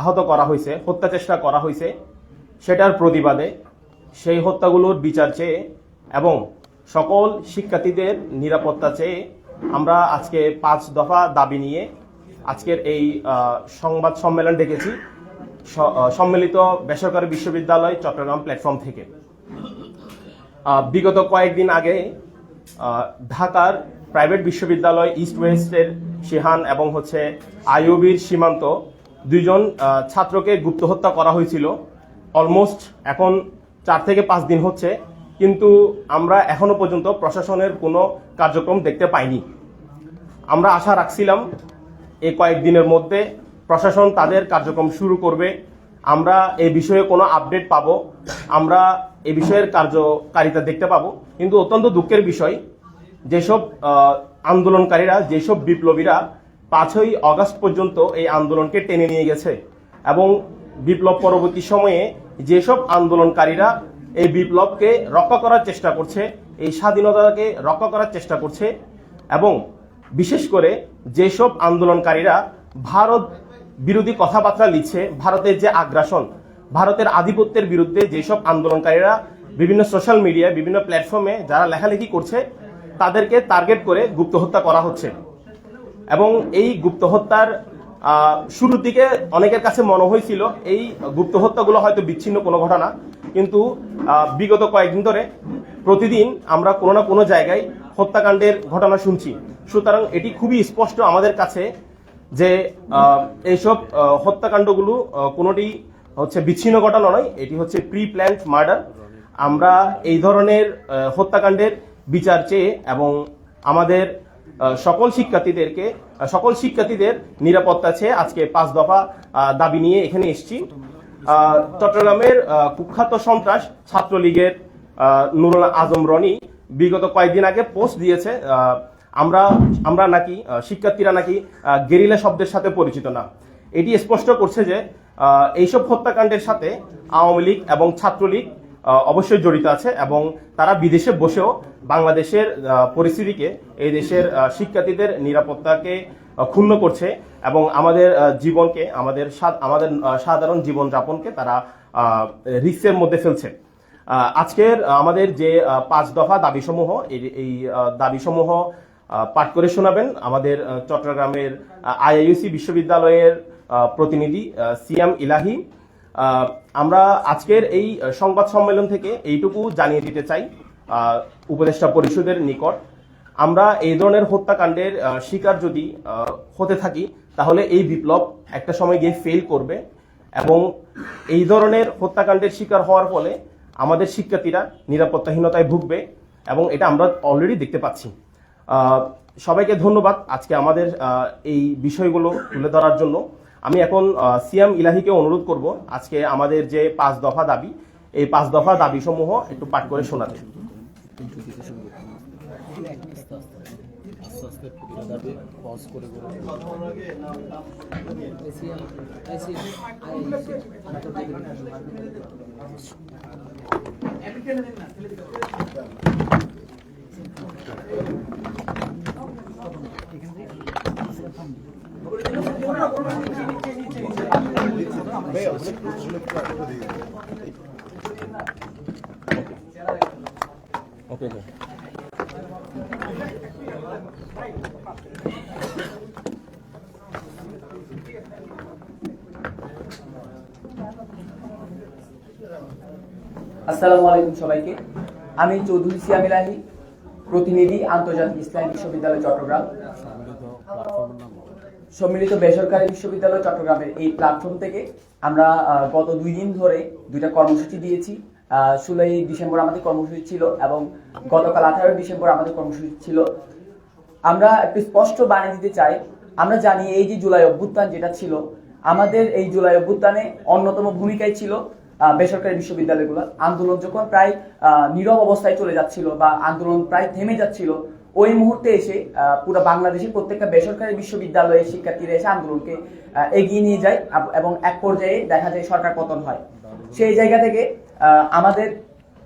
আহত করা হয়েছে, হত্যা চেষ্টা করা হয়েছে, সেটার প্রতিবাদে সেই হত্যাগুলোর বিচার চেয়ে এবং সকল শিক্ষার্থীদের নিরাপত্তা চেয়ে আমরা আজকে পাঁচ দফা দাবি নিয়ে আজকের এই সংবাদ সম্মেলন ডেকেছি। সম্মিলিত বেসরকারি বিশ্ববিদ্যালয় চট্টগ্রাম প্ল্যাটফর্ম থেকে। বিগত কয়েকদিন আগে ঢাকার প্রাইভেট বিশ্ববিদ্যালয় ইস্ট ওয়েস্টের শিহান এবং হচ্ছে আইওবির সীমান্ত দুইজন ছাত্রকে গুপ্ত হত্যা করা হয়েছিল। অলমোস্ট এখন চার থেকে পাঁচ দিন হচ্ছে, কিন্তু আমরা এখনও পর্যন্ত প্রশাসনের কোনো কার্যক্রম দেখতে পাইনি। আমরা আশা রাখছিলাম এই কয়েকদিনের মধ্যে প্রশাসন তাদের কার্যক্রম শুরু করবে। আমরা এ বিষয়ে কোনো আপডেট পাবো। আমরা এ বিষয়ের কার্যকারিতা দেখতে পাবো। কিন্তু অত্যন্ত দুঃখের বিষয়, যেসব আন্দোলনকারীরা, যেসব বিপ্লবীরা পাঁচই অগাস্ট পর্যন্ত এই আন্দোলনকে টেনে নিয়ে গেছে। এবং বিপ্লব পরবর্তী সময়ে যেসব আন্দোলনকারীরা এই বিপ্লবকে রক্ষা করার চেষ্টা করছে, এই স্বাধীনতাকে রক্ষা করার চেষ্টা করছে এবং বিশেষ করে যেসব আন্দোলনকারীরা ভারত বিরোধী কথাবার্তা লিখছে, ভারতের যে আগ্রাসন, ভারতের আধিপত্যের বিরুদ্ধে যেসব আন্দোলনকারীরা বিভিন্ন সোশ্যাল মিডিয়ায়, বিভিন্ন প্ল্যাটফর্মে যারা লেখালেখি করছে, তাদেরকে টার্গেট করে গুপ্ত হত্যা করা হচ্ছে। এবং এই গুপ্ত হত্যার শুরুর দিকে অনেকের কাছে মনে হয়েছিল এই গুপ্ত হত্যাগুলো হয়তো বিচ্ছিন্ন কোনো ঘটনা। কিন্তু বিগত কয়েকদিন ধরে প্রতিদিন আমরা কোনো না কোনো জায়গায় হত্যাকাণ্ডের ঘটনা শুনছি। সুতরাং এটি খুবই স্পষ্ট আমাদের কাছে যে এইসব হত্যাকাণ্ডগুলো কোনোটি হচ্ছে বিচ্ছিন্ন ঘটনা নয়, এটি হচ্ছে প্রি প্ল্যান্ড মার্ডার আমরা এই ধরনের হত্যাকাণ্ডের বিচার চেয়ে এবং আমাদের সকল শিক্ষার্থীদেরকে সকল শিক্ষার্থীদের নিরাপত্তা চেয়ে আজকে পাঁচ দফা দাবি নিয়ে এখানে এসেছি। চট্টগ্রামের কুখ্যাত সন্ত্রাস ছাত্রলীগের নুরুল আজম রনি বিগত কয়েকদিন আগে পোস্ট দিয়েছে আমরা আমরা নাকি শিক্ষার্থীরা নাকি গেরিলা শব্দের সাথে পরিচিত না। এটি স্পষ্ট করছে যে এইসব হত্যাকাণ্ডের সাথে আওয়ামী লীগ এবং ছাত্রলীগ অবশ্যই জড়িত আছে এবং তারা বিদেশে বসেও বাংলাদেশের পরিস্থিতিকে এই দেশের শিক্ষার্থীদের নিরাপত্তাকে ক্ষুণ্ণ করছে এবং আমাদের জীবনকে, আমাদের আমাদের সাধারণ জীবনযাপনকে তারা রিস্কের মধ্যে ফেলছে। আজকের আমাদের যে পাঁচ দফা দাবিসমূহ, এই দাবিসমূহ পাঠ করে শোনাবেন। আমাদের চট্টগ্রামের আইআইউসি বিশ্ববিদ্যালয়ের প্রতিনিধি সিএম ইলাহি আমরা আজকের এই সংবাদ সম্মেলন থেকে এইটুকু জানিয়ে দিতে চাই উপদেষ্টা পরিষদের নিকট। আমরা এই ধরনের হত্যাকাণ্ডের শিকার যদি হতে থাকি, তাহলে এই বিপ্লব একটা সময় গিয়ে ফেল করবে এবং এই ধরনের হত্যাকাণ্ডের শিকার হওয়ার ফলে আমাদের শিক্ষার্থীরা নিরাপত্তাহীনতায় ভুগবে এবং এটা আমরা অলরেডি দেখতে পাচ্ছি। সবাইকে ধন্যবাদ আজকে আমাদের এই বিষয়গুলো তুলে ধরার জন্য। আমি এখন সিএম ইলাহিকে অনুরোধ করব আজকে আমাদের যে পাঁচ দফা দাবি, এই পাঁচ দফা দাবি সমূহ একটু পাঠ করে শোনাতে। আসসালামু আলাইকুম সবাইকে। আমি চৌধুরী সিয়ামিলাহি প্রতিনিধি আন্তর্জাতিক ইসলামী বিশ্ববিদ্যালয় চট্টগ্রাম। সম্মিলিত বেসরকারি বিশ্ববিদ্যালয় চট্টগ্রামের এই প্ল্যাটফর্ম থেকে আমরা গত দুই দিন ধরে দুইটা কর্মসূচি দিয়েছি। ষোলোই ডিসেম্বর আমাদের কর্মসূচি ছিল এবং গতকাল আঠারোই ডিসেম্বর আমাদের কর্মসূচি ছিল। আমরা একটু স্পষ্ট বানিয়ে দিতে চাই, আমরা জানি এই যে জুলাই অভ্যুত্থান যেটা ছিল, আমাদের এই জুলাই অভ্যুত্থানে অন্যতম ভূমিকায় ছিল বেসরকারি বিশ্ববিদ্যালয়গুলো। আন্দোলন যখন প্রায় নীরব অবস্থায় চলে যাচ্ছিল বা আন্দোলন প্রায় থেমে যাচ্ছিল, ওই মুহূর্তে এসে পুরো বাংলাদেশের প্রত্যেকটা বেসরকারি বিশ্ববিদ্যালয়ের শিক্ষার্থীরা এসে আন্দোলনকে এগিয়ে নিয়ে যায় এবং এক পর্যায়ে দেখা যায় সরকার পতন হয়। সেই জায়গা থেকে আমাদের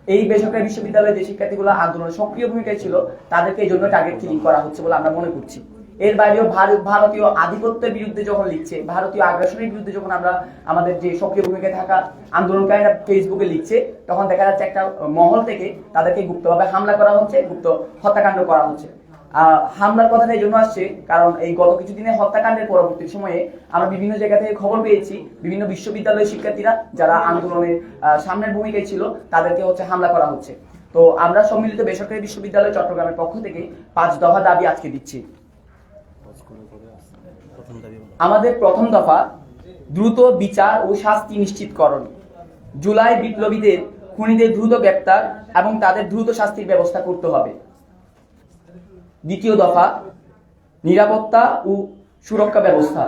এই বেসরকারি বিশ্ববিদ্যালয়ের যে শিক্ষার্থীগুলো আন্দোলনে সক্রিয় ভূমিকায় ছিল, তাদেরকে এই জন্য টার্গেট কিলিং করা হচ্ছে বলে আমরা মনে করছি। এর বাইরেও ভারত ভারতীয় আধিপত্যের বিরুদ্ধে যখন লিখছে, ভারতীয় আগ্রাসনের বিরুদ্ধে যখন আমরা আমাদের যে সক্রিয় ভূমিকায় থাকা আন্দোলনকারীরা ফেসবুকে লিখছে, তখন দেখা যাচ্ছে একটা মহল থেকে তাদেরকে গুপ্তভাবে হামলা করা হচ্ছে, গুপ্ত হত্যাকাণ্ড করা হচ্ছে। হামলার কথাটা এই জন্য আসছে, কারণ এই গত কিছুদিনের হত্যাকাণ্ডের পরবর্তী সময়ে আমরা বিভিন্ন জায়গা থেকে খবর পেয়েছি, বিভিন্ন বিশ্ববিদ্যালয়ের শিক্ষার্থীরা যারা আন্দোলনের সামনের ভূমিকায় ছিল, তাদেরকে হচ্ছে হামলা করা হচ্ছে। তো আমরা সম্মিলিত বেসরকারি বিশ্ববিদ্যালয় চট্টগ্রামের পক্ষ থেকে পাঁচ দফা দাবি আজকে দিচ্ছি পজ করে করে আসছে প্রথম দাবি বলো। আমাদের প্রথম দফা দ্রুত বিচার ও শাস্তি নিশ্চিতকরণ। জুলাই বিপ্লবীদের খুনিদের দ্রুত গ্রেপ্তার এবং তাদের দ্রুত শাস্তির ব্যবস্থা করতে হবে। দ্বিতীয় দফা, নিরাপত্তা ও সুরক্ষা ব্যবস্থা।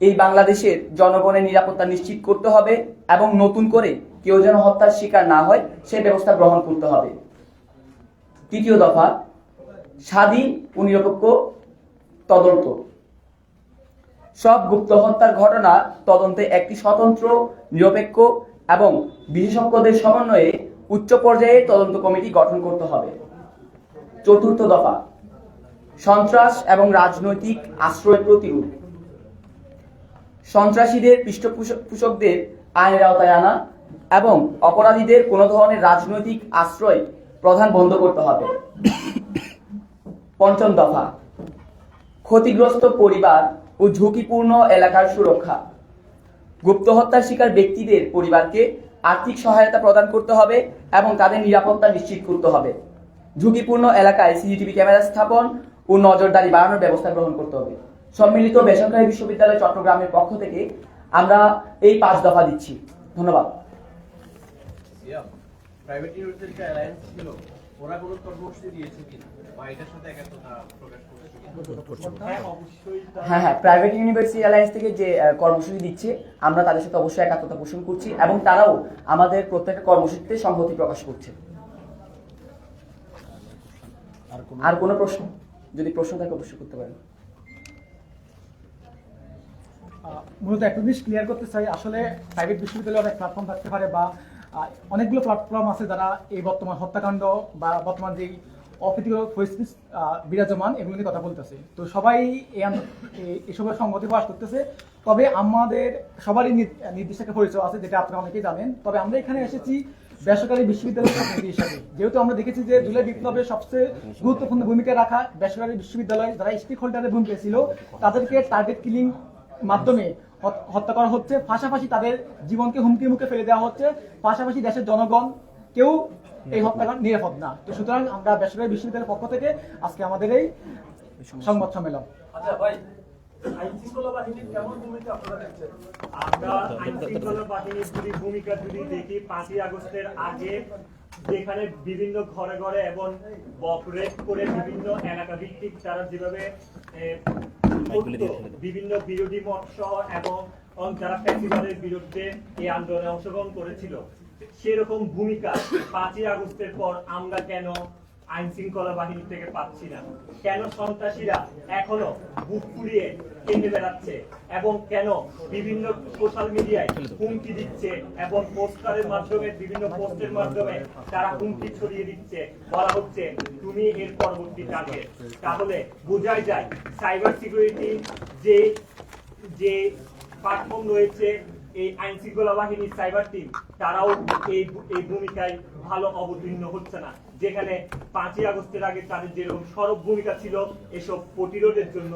এই বাংলাদেশের জনগণের নিরাপত্তা নিশ্চিত করতে হবে এবং নতুন করে কেউ যেন হত্যার শিকার না হয়, সে ব্যবস্থা গ্রহণ করতে হবে। তৃতীয় দফা, স্বাধীন ও নিরপেক্ষ তদন্ত। সব গুপ্ত হত্যার ঘটনা তদন্তে একটি স্বতন্ত্র, নিরপেক্ষ এবং বিশেষজ্ঞদের সমন্বয়ে উচ্চ পর্যায়ে তদন্ত কমিটি গঠন করতে হবে। চতুর্থ দফা, সন্ত্রাস এবং রাজনৈতিক আশ্রয় প্রতিরোধ। সন্ত্রাসীদের পৃষ্ঠপোষকদের আইনের আওতায় আনা এবং অপরাধীদের কোনো ধরনের রাজনৈতিক আশ্রয় প্রধান বন্ধ করতে হবে। পঞ্চম দফা ক্ষতিগ্রস্ত পরিবার ও ঝুঁকিপূর্ণ এলাকার সুরক্ষা। গুপ্ত হত্যার শিকার ব্যক্তিদের পরিবারকে আর্থিক সহায়তা প্রদান করতে হবে এবং তাদের নিরাপত্তা নিশ্চিত করতে হবে। ঝুঁকিপূর্ণ এলাকায় সিসিটিভি ক্যামেরা স্থাপন ও নজরদারি বাড়ানোর ব্যবস্থা গ্রহণ করতে হবে। সম্মিলিত বেসরকারি বিশ্ববিদ্যালয় চট্টগ্রামের পক্ষ থেকে আমরা এই পাঁচ দফা দিচ্ছি। ধন্যবাদ। ওরা কোনো কর্মসূচি দিয়েছে কিনা? বা এটার সাথে প্রকাশ হ্যাঁ হ্যাঁ প্রাইভেট ইউনিভার্সিটি অ্যালায়েন্স থেকে যে কর্মসূচি দিচ্ছে আমরা তাদের সাথে অবশ্যই একাত্মতা পোষণ করছি এবং তারাও আমাদের প্রত্যেকটা কর্মসূচিতে সংহতি প্রকাশ করছে। আর কোনো প্রশ্ন? যদি প্রশ্ন থাকে অবশ্যই করতে পারেন। মূলত একটা জিনিস ক্লিয়ার করতে চাই আসলে প্রাইভেট বিশ্ববিদ্যালয়ে অনেক প্ল্যাটফর্ম থাকতে পারে বা অনেকগুলো প্ল্যাটফর্ম আছে যারা এই বর্তমান হত্যাকাণ্ড বা বর্তমান যেই অপ্রীতিকর পরিস্থিতি বিরাজমান, এগুলো নিয়ে কথা বলতেছে। তো সবাই এসবের সংগতি প্রকাশ করতেছে। তবে আমাদের সবারই নির- নির্দিষ্ট একটা পরিচয় আছে, যেটা আপনারা অনেকেই জানেন। তবে আমরা এখানে এসেছি বেসরকারি বিশ্ববিদ্যালয়ের হিসাবে যেহেতু আমরা দেখেছি যে জুলাই বিপ্লবের সবচেয়ে গুরুত্বপূর্ণ ভূমিকা রাখা বেসরকারি বিশ্ববিদ্যালয়, যারা স্টেক হোল্ডারের ভূমিকা ছিল, তাদেরকে টার্গেট কিলিং মাধ্যমে হত্যা করা হচ্ছে। পাশাপাশি তাদের জীবনকে হুমকির মুখে ফেলে দেওয়া হচ্ছে। পাশাপাশি দেশের জনগণ কেউ এই হত্যাকাণ্ড নিরাপদ না। তো সুতরাং আমরা বেসরকারি বিশ্ববিদ্যালয়ের পক্ষ থেকে আজকে আমাদের এই সংবাদ সম্মেলন। আচ্ছা ভাই ভূমিকা যদি দেখি পাঁচই আগস্টের আগে যেখানে বিভিন্ন ঘরে ঘরে এবং করে বিভিন্ন এলাকা ভিত্তিক তারা যেভাবে বিভিন্ন বিরোধী মত সহ এবং এবং যারা ফ্যাসিবাদের বিরুদ্ধে এই আন্দোলনে অংশগ্রহণ করেছিল সেরকম ভূমিকা পাঁচই আগস্টের পর আমরা কেন আইন শৃঙ্খলা বাহিনী থেকে পাচ্ছি না? কেন সন্ত্রাসীরা এখনও বুক ফুরিয়ে কেঁদে বেড়াচ্ছে? এবং কেন বিভিন্ন সোশ্যাল মিডিয়ায় হুমকি দিচ্ছে? এবং পোস্টারের মাধ্যমে, বিভিন্ন পোস্টের মাধ্যমে তারা হুমকি ছড়িয়ে দিচ্ছে। বলা হচ্ছে, তুমি এর পরবর্তী টার্গেট তাহলে বোঝাই যায় সাইবার সিকিউরিটি যে যে প্ল্যাটফর্ম রয়েছে এই আইন শৃঙ্খলা বাহিনীর সাইবার টিম তারাও এই এই ভূমিকায় ভালো অবতীর্ণ হচ্ছে না। যেখানে পাঁচই আগস্টের আগে তাদের যেরকম সরব ভূমিকা ছিল এসব প্রতিরোধের জন্য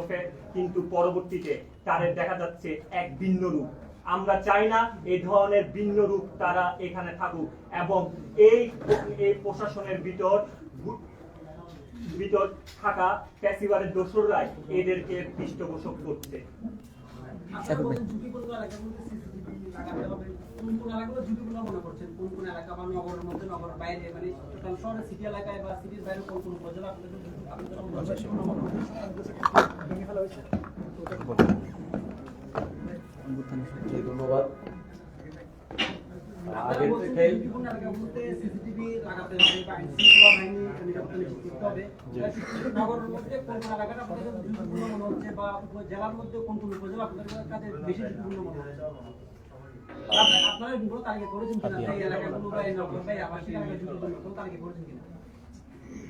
কিন্তু পরবর্তীতে তাদের দেখা যাচ্ছে এক ভিন্ন রূপ। আমরা চাই না এই ধরনের ভিন্ন রূপ তারা এখানে থাকুক এবং এই এই প্রশাসনের ভিতর ভিতর থাকা ফ্যাসিবারের দোসররাই এদেরকে পৃষ্ঠপোষক করছে। ধন্যবাদ আপনারা আগে বলছেন থেকেই ঝুঁকিপূর্ণ এলাকাগুলোতে CCTV লাগাতে হবে বা জেলার মধ্যে কোন কোন উপজেলা আপনাদের কাছে বেশি ঝুঁকিপূর্ণ মনে হচ্ছে?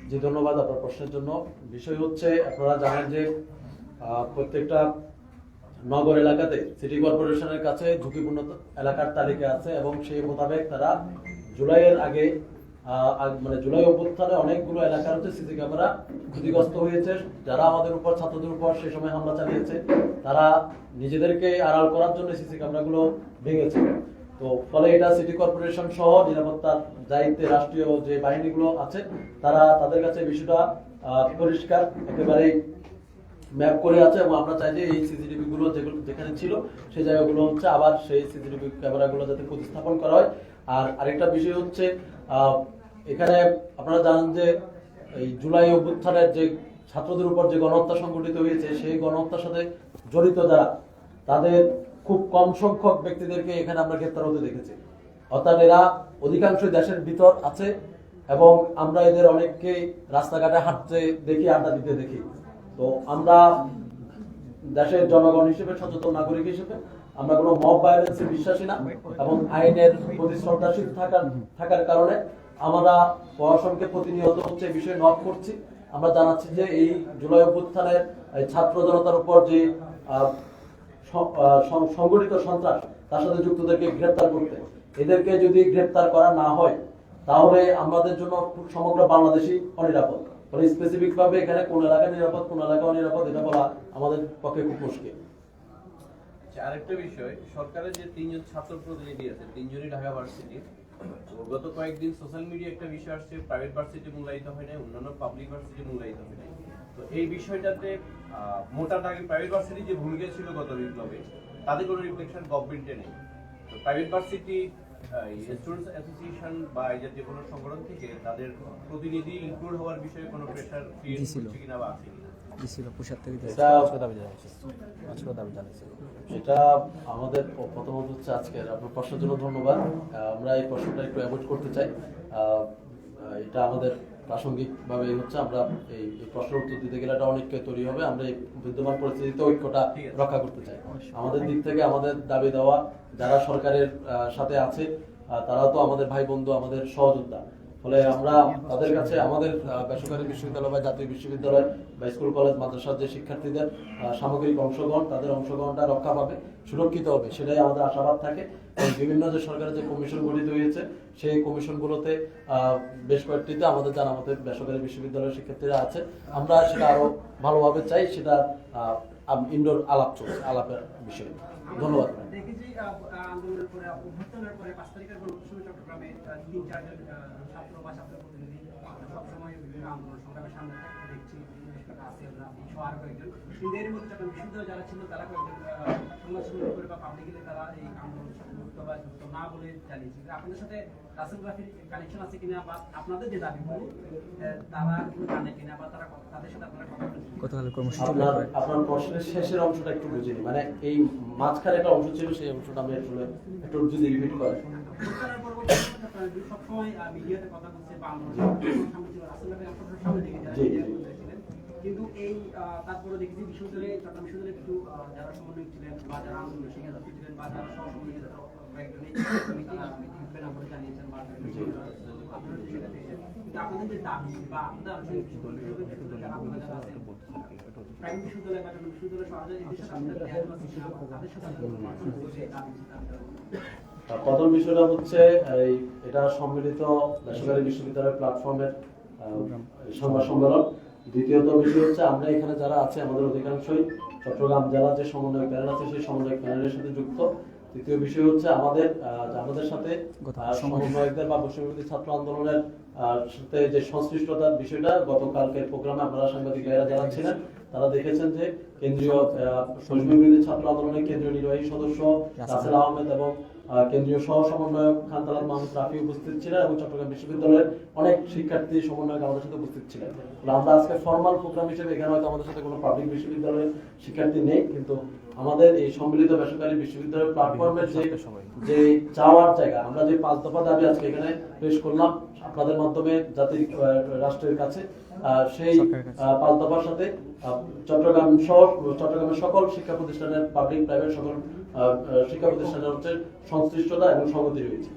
জি ধন্যবাদ আপনার প্রশ্নের জন্য। বিষয় হচ্ছে আপনারা জানেন যে আহ, প্রত্যেকটা নগর এলাকাতে সিটি কর্পোরেশনের কাছে ঝুঁকিপূর্ণ এলাকার তালিকা আছে এবং সেই মোতাবেক তারা জুলাইয়ের আগ- মানে জুলাই অভ্যুত্থানে অনেকগুলো এলাকার হচ্ছে সিসি ক্যামেরা ক্ষতিগ্রস্ত হয়েছে। যারা আমাদের উপর, ছাত্রদের উপর সময় হামলা চালিয়েছে, তারা নিজেদেরকে আড়াল করার জন্য সিসি ক্যামেরাগুলো ভেঙেছে। তো ফলে এটা সিটি কর্পোরেশন সহ নিরাপত্তার দায়িত্বে রাষ্ট্রীয় যে বাহিনীগুলো আছে, তারা তাদের কাছে বিষয়টা পরিষ্কার একেবারে ম্যাপ করে আছে এবং আমরা চাই যে এই সিসিটিভি গুলো যেগুলো যেখানে ছিল, সেই জায়গাগুলো হচ্ছে আবার সেই সিসিটিভি ক্যামেরাগুলো যাতে প্রতিস্থাপন করা হয়। আর আরেকটা বিষয় হচ্ছে এখানে আপনারা জানেন যে এই জুলাই অভ্যুত্থানের যে ছাত্রদের উপর যে গণহত্যা সংঘটিত হয়েছে, সেই গণহত্যার সাথে জড়িত যারা, তাদের খুব কম সংখ্যক ব্যক্তিদেরকে এখানে আমরা গ্রেপ্তার হতে দেখেছি। অর্থাৎ এরা অধিকাংশ দেশের ভিতর আছে এবং আমরা এদের অনেককে রাস্তাঘাটে হাঁটতে দেখি, আড্ডা দিতে দেখি। তো আমরা দেশের জনগণ হিসেবে, সচেতন নাগরিক হিসেবে আমরা কোনো মব ভায়োলেন্সে বিশ্বাসী না এবং আইনের প্রতি শ্রদ্ধাশীল থাকার থাকার কারণে আমরা প্রশাসনকে প্রতিনিয়ত হচ্ছে এই বিষয়ে নক করছি। আমরা জানাচ্ছি যে এই জুলাই অভ্যুত্থানের ছাত্র জনতার উপর যে সংগঠিত সন্ত্রাস, তার সাথে যুক্তদেরকে গ্রেপ্তার করতে। এদেরকে যদি গ্রেপ্তার করা না হয়, তাহলে আমাদের জন্য সমগ্র বাংলাদেশই অনিরাপদ। ফলে স্পেসিফিক ভাবে এখানে কোন এলাকা নিরাপদ, কোন এলাকা অনিরাপদ, এটা বলা আমাদের পক্ষে খুব মুশকিল। আরেকটা বিষয় সরকারের যে তিনজন ছাত্র প্রতিনিধি আছে তিনজনই ঢাকা ভার্সিটি গত কয়েকদিন সোশ্যাল মিডিয়া একটা বিষয় আসছে প্রাইভেট ভার্সিটি মূল্যায়িত হয় নাই অন্যান্য পাবলিক ভার্সিটি মূল্যায়িত হয় নাই। তো এই বিষয়টাতে মোটা দাগে প্রাইভেট ভার্সিটি যে ভূমিকা ছিল গত বিপ্লবে তাদের কোনো রিফ্লেকশন গভর্নমেন্টে নেই। তো প্রাইভেট ভার্সিটি স্টুডেন্টস অ্যাসোসিয়েশন বা এই জাতীয় কোনো সংগঠন থেকে তাদের প্রতিনিধি ইনক্লুড হওয়ার বিষয়ে কোনো প্রেশার ক্রিয়েট করছে কিনা বা দাবি দাবি জানাচ্ছি এটা আমাদের প্রথমত হচ্ছে আজকের আপনার প্রশ্নের জন্য ধন্যবাদ। আমরা এই প্রশ্নটা একটু অ্যাভয়েড করতে চাই। এটা আমাদের প্রাসঙ্গিকভাবে হচ্ছে আমরা এই এই প্রশ্নের উত্তর দিতে গেলে এটা অনেককে তৈরি হবে। আমরা এই বিদ্যমান পরিস্থিতিতে ঐক্যটা রক্ষা করতে চাই। আমাদের দিক থেকে আমাদের দাবি দেওয়া যারা সরকারের সাথে আছে তারা তো আমাদের ভাই বন্ধু আমাদের সহযোদ্ধা। ফলে আমরা তাদের কাছে আমাদের বেসরকারি বিশ্ববিদ্যালয় বা জাতীয় বিশ্ববিদ্যালয়, বা স্কুল, কলেজ, মাদ্রাসার যে শিক্ষার্থীদের সামগ্রিক অংশগ্রহণ, তাদের অংশগ্রহণটা রক্ষা পাবে, সুরক্ষিত হবে, সেটাই আমাদের আশাবাদ থাকে। বিভিন্ন যে সরকারের যে কমিশন গঠিত হয়েছে, সেই কমিশনগুলোতে বেশ কয়েকটিতে আমাদের জানা মতে বেসরকারি বিশ্ববিদ্যালয়ের শিক্ষার্থীরা আছে। আমরা সেটা আরও ভালোভাবে চাই, সেটা ইনডোর আলাপ চলছে, আলাপের বিষয়। ধন্যবাদ। আন্দোলনের পরে, অভ্যর্থনের পরে পাঁচ তারিখের চট্টগ্রামে তিন চারজন বা ছাত্র প্রতিনিধি সবসময় বিভিন্ন আন্দোলন সংগ্রামের সামনে থাকতে দেখছি বিশেষ করে রাফি সহ কয়েকজন। কিন্তু এর মধ্যে চট্টগ্রাম বিশ্ববিদ্যালয় যারা ছিল তারা কয়েকজন সংবাদ সম্মেলন করে বা পাবলিকলি তারা এই আন্দোলনের সাথে যুক্ত বা যুক্ত না বলে জানিয়েছে আপনাদের সাথে রাসেল রাফির কানেকশন আছে কিনা বা আপনাদের যে দাবিগুলো তারা জানে কিনা বা তারা তাদের সাথে আপনারা কথা আপনার আপনার প্রশ্নের শেষের অংশটা একটু বুঝিনি মানে এই মাঝখানে একটা অংশ ছিল সেই অংশটা আমি আসলে একটু যদি রিপিট করেন। আপনারা সবসময় মিডিয়াতে কথা বলছে বা সামনে থেকে যারা। কিন্তু এই তারপরে দেখেছি বিশ্ববিদ্যালয়ে চট্টগ্রাম বিশ্ববিদ্যালয়ে কিছু যারা সমন্বয়ক ছিলেন বা যারা আন্দোলন শিক্ষা যাত্রী ছিলেন বা যারা সহ সমন্বয়ক কয়েকজন এই কমিটি মিটিং নাম্বার জানিয়েছেন বা আপনারা সেটা দিয়েছেন। কিন্তু আপনাদের যে দাবি বা আপনাদের আলোচনা বিশ্ববিদ্যালয়ে বা বিশ্ববিদ্যালয় বা তাদের সাথে প্রথম বিষয়টা হচ্ছে এই এটা সম্মিলিত বেসরকারি বিশ্ববিদ্যালয় প্ল্যাটফর্মের সংবাদ সম্মেলন। দ্বিতীয়ত বিষয় হচ্ছে আমরা এখানে যারা আছে আমাদের অধিকাংশই চট্টগ্রাম জেলার যে সমন্বয় প্যানেল আছে সেই সমন্বয় প্যানেলের সাথে যুক্ত। তৃতীয় বিষয় হচ্ছে আমাদের আমাদের সাথে সমন্বয়কদের বা বৈষম্যবিরোধী ছাত্র আন্দোলনের সাথে যে সংশ্লিষ্টতার বিষয়টা গতকালকের প্রোগ্রামে আপনারা সাংবাদিক ভাইয়েরা যারা ছিলেন তারা দেখেছেন যে কেন্দ্রীয় বৈষম্যবিরোধী ছাত্র আন্দোলনের কেন্দ্রীয় নির্বাহী সদস্য রাসেল আহমেদ এবং কেন্দ্রীয় সহ সমন্বয়ক খানতালাল মাহমুদ রাফি উপস্থিত ছিলেন এবং চট্টগ্রাম বিশ্ববিদ্যালয়ের অনেক শিক্ষার্থী সমন্বয়ক আমাদের সাথে উপস্থিত ছিলেন। আমরা আজকে ফর্মাল প্রোগ্রাম হিসেবে এখানে হয়তো আমাদের সাথে কোনো পাবলিক বিশ্ববিদ্যালয়ের শিক্ষার্থী নেই, কিন্তু আমাদের এই সম্মিলিত বেসরকারি বিশ্ববিদ্যালয়ের প্ল্যাটফর্মের যে যে চাওয়ার জায়গা, আমরা যে পাঁচ দফা দাবি আজকে এখানে পেশ করলাম আপনাদের মাধ্যমে জাতির রাষ্ট্রের কাছে সেই পাঁচ দফার সাথে চট্টগ্রাম শহর চট্টগ্রামের সকল শিক্ষা প্রতিষ্ঠানের পাবলিক প্রাইভেট সকল শিক্ষা প্রতিষ্ঠানের হচ্ছে সংশ্লিষ্টতা এবং সংগতি রয়েছে।